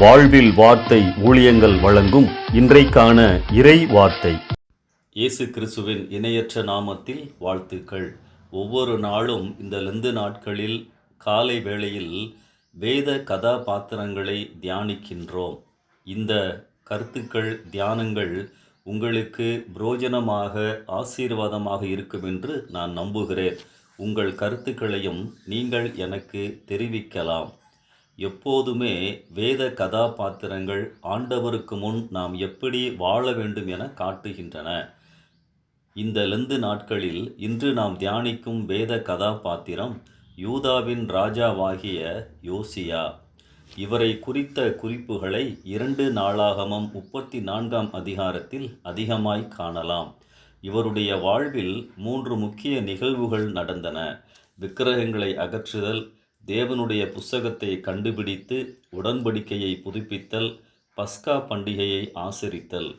வாழ்வில் வார்த்தை ஊழியங்கள் வழங்கும் இன்றைக்கான இறை வார்த்தை. இயேசு கிறிஸ்துவின் இணையற்ற நாமத்தில் வாழ்த்துக்கள். ஒவ்வொரு நாளும் இந்த லெந்து நாட்களில் காலை வேளையில் வேத கதாபாத்திரங்களை தியானிக்கின்றோம். இந்த கருத்துக்கள் தியானங்கள் உங்களுக்கு புரோஜனமாக ஆசீர்வாதமாக இருக்கும் என்று நான் நம்புகிறேன். உங்கள் கருத்துக்களையும் நீங்கள் எனக்கு தெரிவிக்கலாம். எப்போதுமே வேத கதாபாத்திரங்கள் ஆண்டவருக்கு முன் நாம் எப்படி வாழ வேண்டும் என காட்டுகின்றன. இந்த லெந்து நாட்களில் இன்று நாம் தியானிக்கும் வேத கதாபாத்திரம் யூதாவின் ராஜாவாகிய யோசியா. இவரை குறித்த குறிப்புகளை இரண்டு நாளாகமம் முப்பத்தி நான்காம் அதிகாரத்தில் அதிகமாய் காணலாம். இவருடைய வாழ்வில் மூன்று முக்கிய நிகழ்வுகள் நடந்தன. விக்கிரகங்களை அகற்றுதல் தேவனுடைய புஸ்தகத்தை கண்டுபிடித்து உடன்படிக்கையை புதுப்பித்தல் பஸ்கா பண்டிகையை ஆசரித்தல்.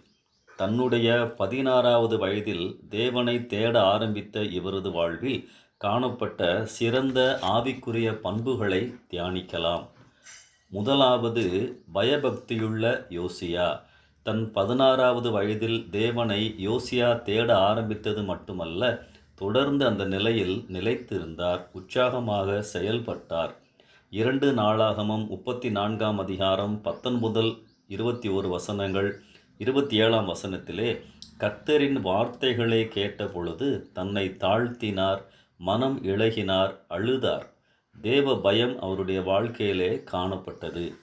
தன்னுடைய பதினாறாவது வயதில் தேவனை தேட ஆரம்பித்த இவரது வாழ்வில் காணப்பட்ட சிறந்த ஆவிக்குரிய பண்புகளை தியானிக்கலாம். முதலாவது பயபக்தியுள்ள யோசியா. தன் பதினாறாவது வயதில் தேவனை யோசியா தேட ஆரம்பித்தது மட்டுமல்ல தொடர்ந்து அந்த நிலையில் நிலைத்திருந்தார் உற்சாகமாக செயல்பட்டார். இரண்டு நாளாகமம் முப்பத்தி நான்காம் அதிகாரம் பத்தொன்பதில் இருபத்தி ஒரு வசனங்கள் இருபத்தி ஏழாம் வசனத்திலே கர்த்தரின் வார்த்தைகளை கேட்ட பொழுது தன்னை தாழ்த்தினார் மனம் இழகினார் அழுதார். தேவ பயம் அவருடைய வாழ்க்கையிலே காணப்பட்டது.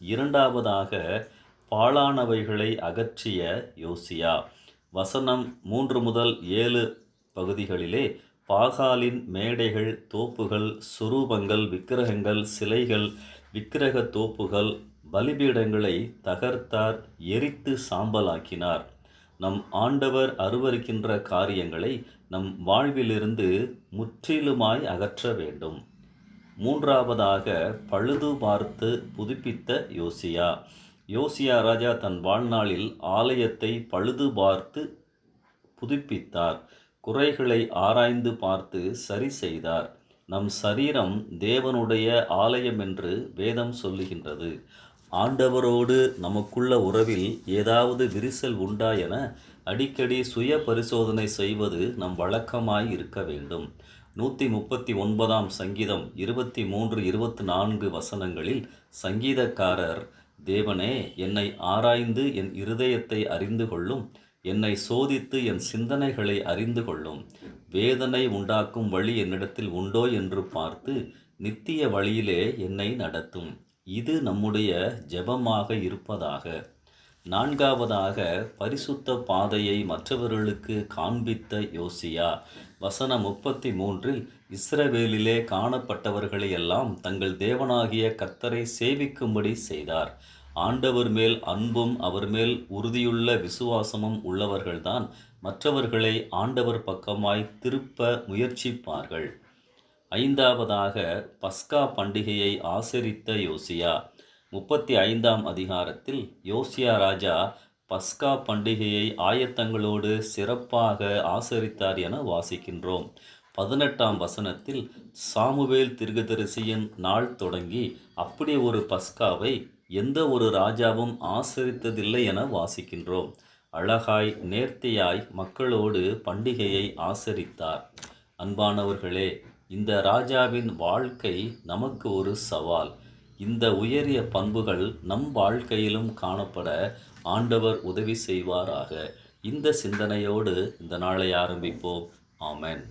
இரண்டாவதாக பாழானவைகளை அகற்றிய யோசியா. வசனம் மூன்று முதல் ஏழு பகுதிகளிலே பாகாலின் மேடைகள் தோப்புகள் சுரூபங்கள் விக்கிரகங்கள் சிலைகள் விக்கிரக தோப்புகள் பலிபீடங்களை தகர்த்தார் எரித்து சாம்பலாக்கினார். நம் ஆண்டவர் அருவருக்கின்ற காரியங்களை நம் வாழ்விலிருந்து முற்றிலுமாய் அகற்ற வேண்டும். மூன்றாவதாக பழுது பார்த்து புதுப்பித்த யோசியா. யோசியா ராஜா தன் வாழ்நாளில் ஆலயத்தை பழுது பார்த்து புதுப்பித்தார். குறைகளை ஆராய்ந்து பார்த்து சரி செய்தார். நம் சரீரம் தேவனுடைய ஆலயம் என்று வேதம் சொல்லுகின்றது. ஆண்டவரோடு நமக்குள்ள உறவில் ஏதாவது விரிசல் உண்டா என அடிக்கடி சுய பரிசோதனை செய்வது நம் வழக்கமாய் இருக்க வேண்டும். நூற்றி முப்பத்தி ஒன்பதாம் சங்கீதம் இருபத்தி மூன்று இருபத்தி நான்கு வசனங்களில் சங்கீதக்காரர் தேவனே என்னை ஆராய்ந்து என் இருதயத்தை அறிந்து கொள்ளும். என்னை சோதித்து என் சிந்தனைகளை அறிந்து கொள்ளும். வேதனை உண்டாக்கும் வழி என்னிடத்தில் உண்டோ என்று பார்த்து நித்திய வழியிலே என்னை நடத்தும். இது நம்முடைய ஜெபமாக இருப்பதாக. நான்காவதாக பரிசுத்த பாதையை மற்றவர்களுக்கு காண்பித்த யோசியா. வசனம் முப்பத்தி மூன்றில் இஸ்ரவேலிலே காணப்பட்டவர்களையெல்லாம் தங்கள் தேவனாகிய கர்த்தரை சேவிக்கும்படி செய்தார். ஆண்டவர் மேல் அன்பும் அவர் மேல் உறுதியுள்ள விசுவாசமும் உள்ளவர்கள்தான் மற்றவர்களை ஆண்டவர் பக்கமாய் திருப்ப முயற்சிப்பார்கள். ஐந்தாவதாக பஸ்கா பண்டிகையை ஆசரித்த யோசியா. முப்பத்தி ஐந்தாம் அதிகாரத்தில் யோசியா ராஜா பஸ்கா பண்டிகையை ஆயத்தங்களோடு சிறப்பாக ஆசரித்தார் என வாசிக்கின்றோம். பதினெட்டாம் வசனத்தில் சாமுவேல் திருகதரிசியின் நாள் தொடங்கி அப்படி ஒரு பஸ்காவை எந்த ஒரு ராஜாவும் ஆசரித்ததில்லை என வாசிக்கின்றோம். அழகாய் நேர்த்தியாய் மக்களோடு பண்டிகையை ஆசரித்தார். அன்பானவர்களே இந்த ராஜாவின் வாழ்க்கை நமக்கு ஒரு சவால். இந்த உயரிய பண்புகள் நம் வாழ்க்கையிலும் காணப்பட ஆண்டவர் உதவி செய்வாராக. இந்த சிந்தனையோடு இந்த நாளை ஆரம்பிப்போம். ஆமன்.